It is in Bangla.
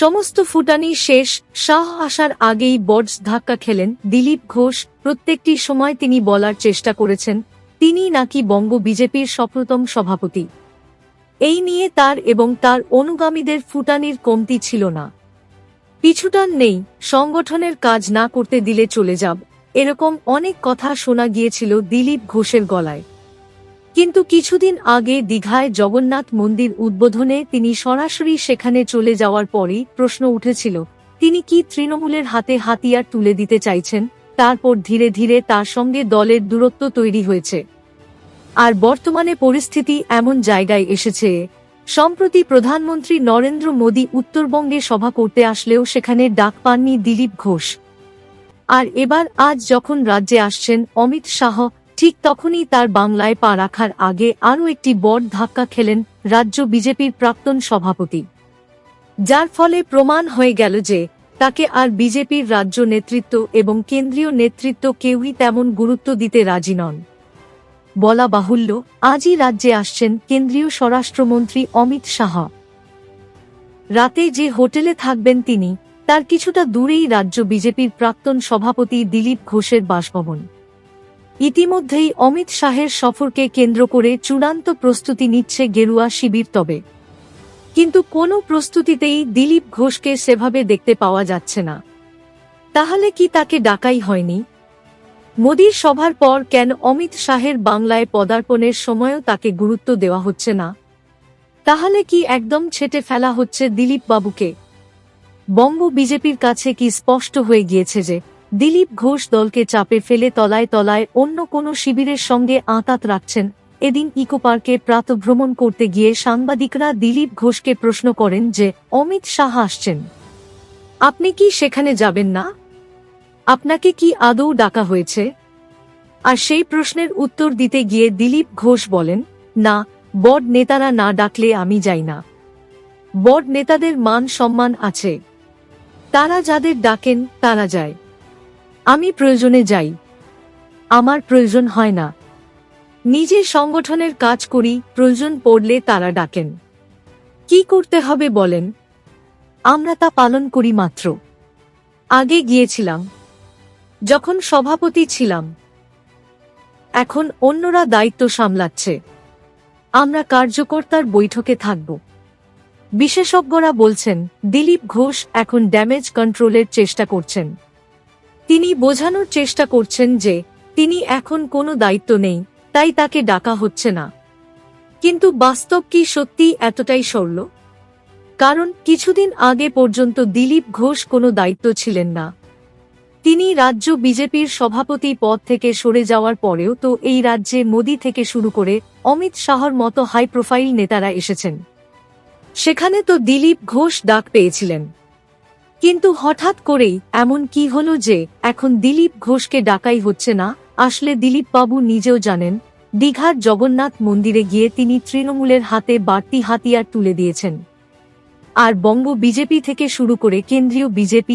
সমস্ত ফুটানি শেষ, শাহ আসার আগেই বডস ধাক্কা খেলেন দিলীপ ঘোষ। প্রত্যেকটি সময় তিনি বলার চেষ্টা করেছেন, তিনি নাকি বঙ্গ বিজেপির সপ্রতম সভাপতি। এই নিয়ে তার এবং তার অনুগামীদের ফুটানির কমতি ছিল না। পিছুটান নেই, সংগঠনের কাজ না করতে দিলে চলে যাব, এরকম অনেক কথা শোনা গিয়েছিল দিলীপ ঘোষের গলায়। কিন্তু কিছুদিন আগে দীঘায় জগন্নাথ মন্দির উদ্বোধনে তিনি সরাসরি সেখানে চলে যাওয়ার পরই প্রশ্ন উঠেছিল, তিনি কি তৃণমূলের হাতে হাতিয়ার তুলে দিতে চাইছেন? তারপর ধীরে ধীরে তার সঙ্গে দলের দূরত্ব তৈরি হয়েছে। আর বর্তমানে পরিস্থিতি এমন জায়গায় এসেছে, সম্প্রতি প্রধানমন্ত্রী নরেন্দ্র মোদী উত্তরবঙ্গে সভা করতে আসলেও সেখানে ডাক পাননি দিলীপ ঘোষ। আর এবার আজ যখন রাজ্যে আসছেন অমিত শাহ ঠিক তখনই তার বাংলায় পা রাখার আগে আরও একটি বড় ধাক্কা খেলেন রাজ্য বিজেপির প্রাক্তন সভাপতি। যার ফলে প্রমাণ হয়ে গেল যে তাকে আর বিজেপির রাজ্য নেতৃত্ব এবং কেন্দ্রীয় নেতৃত্ব কেউই তেমন গুরুত্ব দিতে রাজি নন। বলা বাহুল্য, আজই রাজ্যে আসছেন কেন্দ্রীয় স্বরাষ্ট্রমন্ত্রী অমিত শাহ। রাতে যে হোটেলে থাকবেন তিনি, তার কিছুটা দূরেই রাজ্য বিজেপির প্রাক্তন সভাপতি দিলীপ ঘোষের বাসভবন। ইতিমধ্যেই অমিত শাহের সফরকে কেন্দ্র করে চূড়ান্ত প্রস্তুতি নিচ্ছে গেরুয়া শিবির তবে। কিন্তু কোনো প্রস্তুতিতেই দিলীপ ঘোষকে সেভাবে দেখতে পাওয়া যাচ্ছে না। তাহলে কি তাকে ডাকাই হয়নি? মোদীর সভার পর কেন অমিত শাহের বাংলায় পদার্পণের সময়ও তাকে গুরুত্ব দেওয়া হচ্ছে না? তাহলে কি একদম ছেটে ফেলা হচ্ছে দিলীপ বাবুকে বঙ্গ বিজেপির কাছে কি স্পষ্ট হয়ে গিয়েছে যে দিলীপ ঘোষ দলকে চাপে ফেলে তলায় তলায় অন্য কোনো শিবিরের সঙ্গে আঁতাত রাখছেন। এদিন ইকো পার্কে প্রাতভ্রমণ করতে গিয়ে সাংবাদিকরা দিলীপ ঘোষকে প্রশ্ন করেন যে, অমিত শাহ আসছেন। আপনি কি সেখানে যাবেন না? আপনাকে কি আদৌ ডাকা হয়েছে? আর সেই প্রশ্নের উত্তর দিতে গিয়ে দিলীপ ঘোষ বলেন, না, বড নেতারা না ডাকলে আমি যাই না। বড নেতাদের মান সম্মান আছে। তারা যাদের ডাকেন, তারা যায়। আমি প্রয়োজনে যাই। আমার প্রয়োজন হয় না। নিজে সংগঠনের কাজ করি, প্রয়োজন পড়লে তারা ডাকেন। কি করতে হবে বলেন? আমরা তা পালন করি মাত্র। আগে গিয়েছিলাম। যখন সভাপতি ছিলাম। এখন অন্যরা দায়িত্ব সামলাচ্ছে। আমরা কার্যকর্তার বৈঠকে থাকব। বিশেষজ্ঞরা বলছেন, দিলীপ ঘোষ এখন ড্যামেজ কন্ট্রোলের চেষ্টা করছেন। তিনি বোঝানোর চেষ্টা করছেন যে তিনি এখন কোনো দায়িত্ব নেই, তাই তাকে ডাকা হচ্ছে না। কিন্তু বাস্তব কি সত্যি এতটাই সরল? কারণ কিছুদিন আগে পর্যন্ত দিলীপ ঘোষ কোনো দায়িত্ব ছিলেন না। তিনি রাজ্য বিজেপির সভাপতি পদ থেকে সরে যাওয়ার পরেও তো এই রাজ্যে মোদি থেকে শুরু করে অমিত শাহর মতো হাই প্রোফাইল নেতারা এসেছেন। সেখানে তো দিলীপ ঘোষ ডাক পেয়েছিলেন। কিন্তু হঠাৎ করেই এমন কি হলো যে এখন দিলীপ ঘোষকে ডাকাই হচ্ছে না, আসলে দিলীপ বাবু নিজেও জানেন, দীঘার জগন্নাথ মন্দিরে গিয়ে তিনি তৃণমূলের হাতে বাড়তি হাতিয়ার তুলে দিয়েছেন। আর বঙ্গ বিজেপি থেকে শুরু করে কেন্দ্রীয় বিজেপি